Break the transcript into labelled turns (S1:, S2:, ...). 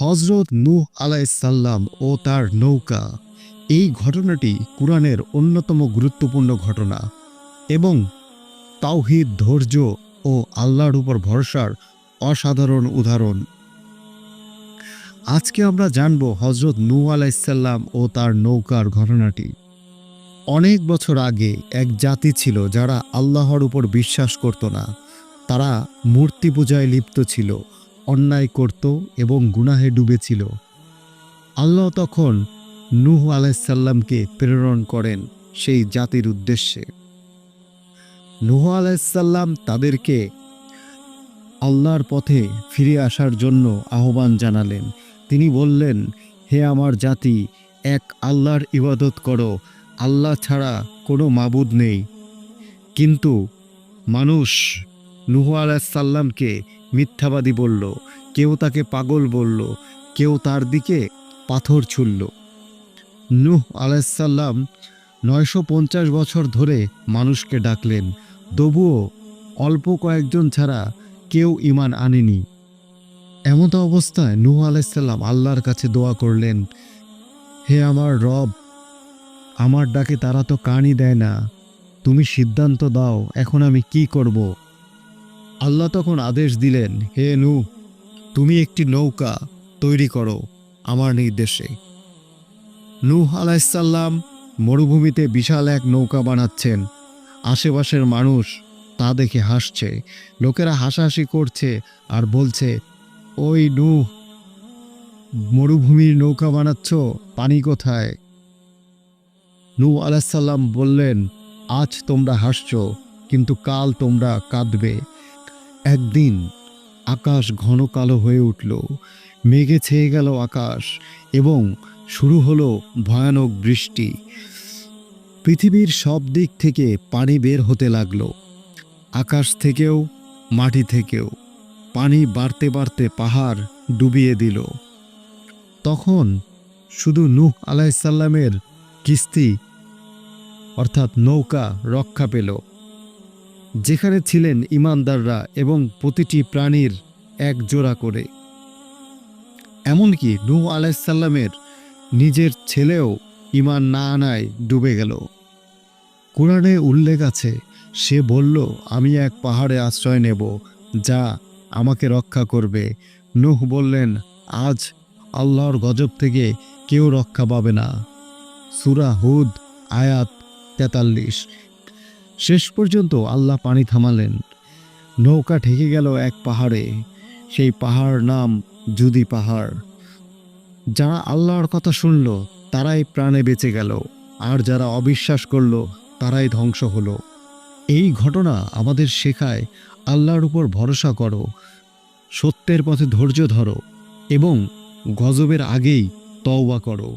S1: হজরত নূহ আলাইসাল্লাম ও তার নৌকা। এই ঘটনাটি কুরআনের অন্যতম গুরুত্বপূর্ণ ঘটনা এবং তাওহিদ, ধৈর্য ও আল্লাহর উপর ভরসার অসাধারণ উদাহরণ। আজকে আমরা জানব হজরত নূহ আলাইসাল্লাম ও তার নৌকার ঘটনাটি। অনেক বছর আগে এক জাতি ছিল যারা আল্লাহর উপর বিশ্বাস করত না। তারা মূর্তি পূজায় লিপ্ত ছিল। অন্যায় করত এবং গুনাহে ডুবেছিল। আল্লাহ তখন নূহ আলাইসাল্লামকে প্রেরণ করেন সেই জাতির উদ্দেশ্যে। নূহ আলাইসাল্লাম তাদেরকে আল্লাহর পথে ফিরে আসার জন্য আহ্বান জানালেন। তিনি বললেন, হে আমার জাতি, এক আল্লাহর ইবাদত করো। আল্লাহ ছাড়া কোনো মাবুদ নেই। কিন্তু মানুষ নুহ আলাইসাল্লামকে মিথ্যাবাদী বলল, কেউ তাকে পাগল বলল, কেউ তার দিকে পাথর ছুড়ল। নুহ আলাইসাল্লাম নয়শো পঞ্চাশ বছর ধরে মানুষকে ডাকলেন, তবুও অল্প কয়েকজন ছাড়া কেউ ইমান আনেনি। এমত অবস্থায় নুহ আলাইসাল্লাম আল্লাহর কাছে দোয়া করলেন, হে আমার রব, আমার ডাকে তারা তো কানই দেয় না, তুমি সিদ্ধান্ত দাও, এখন আমি কি করব? আল্লাহ তখন আদেশ দিলেন, হে নূ তুমি একটি নৌকা তৈরি করো আমার নির্দেশে। নূহ আলাইসাল্লাম মরুভূমিতে বিশাল এক নৌকা বানাচ্ছেন। আশেপাশের মানুষ তা দেখে হাসছে। লোকেরা হাসাহাসি করছে আর বলছে, ওই নূহ, মরুভূমির নৌকা বানাচ্ছ? পানি কোথায়? নূহ আলাইসাল্লাম বললেন, আজ তোমরা হাসছ, কিন্তু কাল তোমরা কাঁদবে। একদিন আকাশ ঘন কালো হয়ে উঠল, মেঘে ছেয়ে গেল আকাশ এবং শুরু হলো ভয়ানক বৃষ্টি। পৃথিবীর সব দিক থেকে পানি বের হতে লাগল, আকাশ থেকেও মাটি থেকেও। পানি বাড়তে বাড়তে পাহাড় ডুবিয়ে দিল। তখন শুধু নূহ আলাইসাল্লামের কিস্তি অর্থাৎ নৌকা রক্ষা পেল। যেখানে ছিলেন ইমানদাররা এবং প্রতিটি প্রাণীর এক জোড়া করে। এমনকি নূহ আলাইসাল্লামের নিজের ছেলেও ইমান না আনায় ডুবে গেল। কোরআনে উল্লেখ আছে, সে বলল, আমি এক পাহাড়ে আশ্রয় নেব, যা আমাকে রক্ষা করবে। নূহ বললেন, আজ আল্লাহর গজব থেকে কেউ রক্ষা পাবে না। সুরা হুদ, আয়াত তেতাল্লিশ। শেষ পর্যন্ত আল্লাহ পানি থামালেন। নৌকা ঠেকে গেল এক পাহাড়ে। সেই পাহাড় নাম জুদি পাহাড়। যারা আল্লাহর কথা শুনল, তারাই প্রাণে বেঁচে গেল। আর যারা অবিশ্বাস করল, তারাই ধ্বংস হলো। এই ঘটনা আমাদের শেখায়, আল্লাহর উপর ভরসা করো। সত্যের পথে ধৈর্য ধরো এবং গজবের আগেই তওবা করো।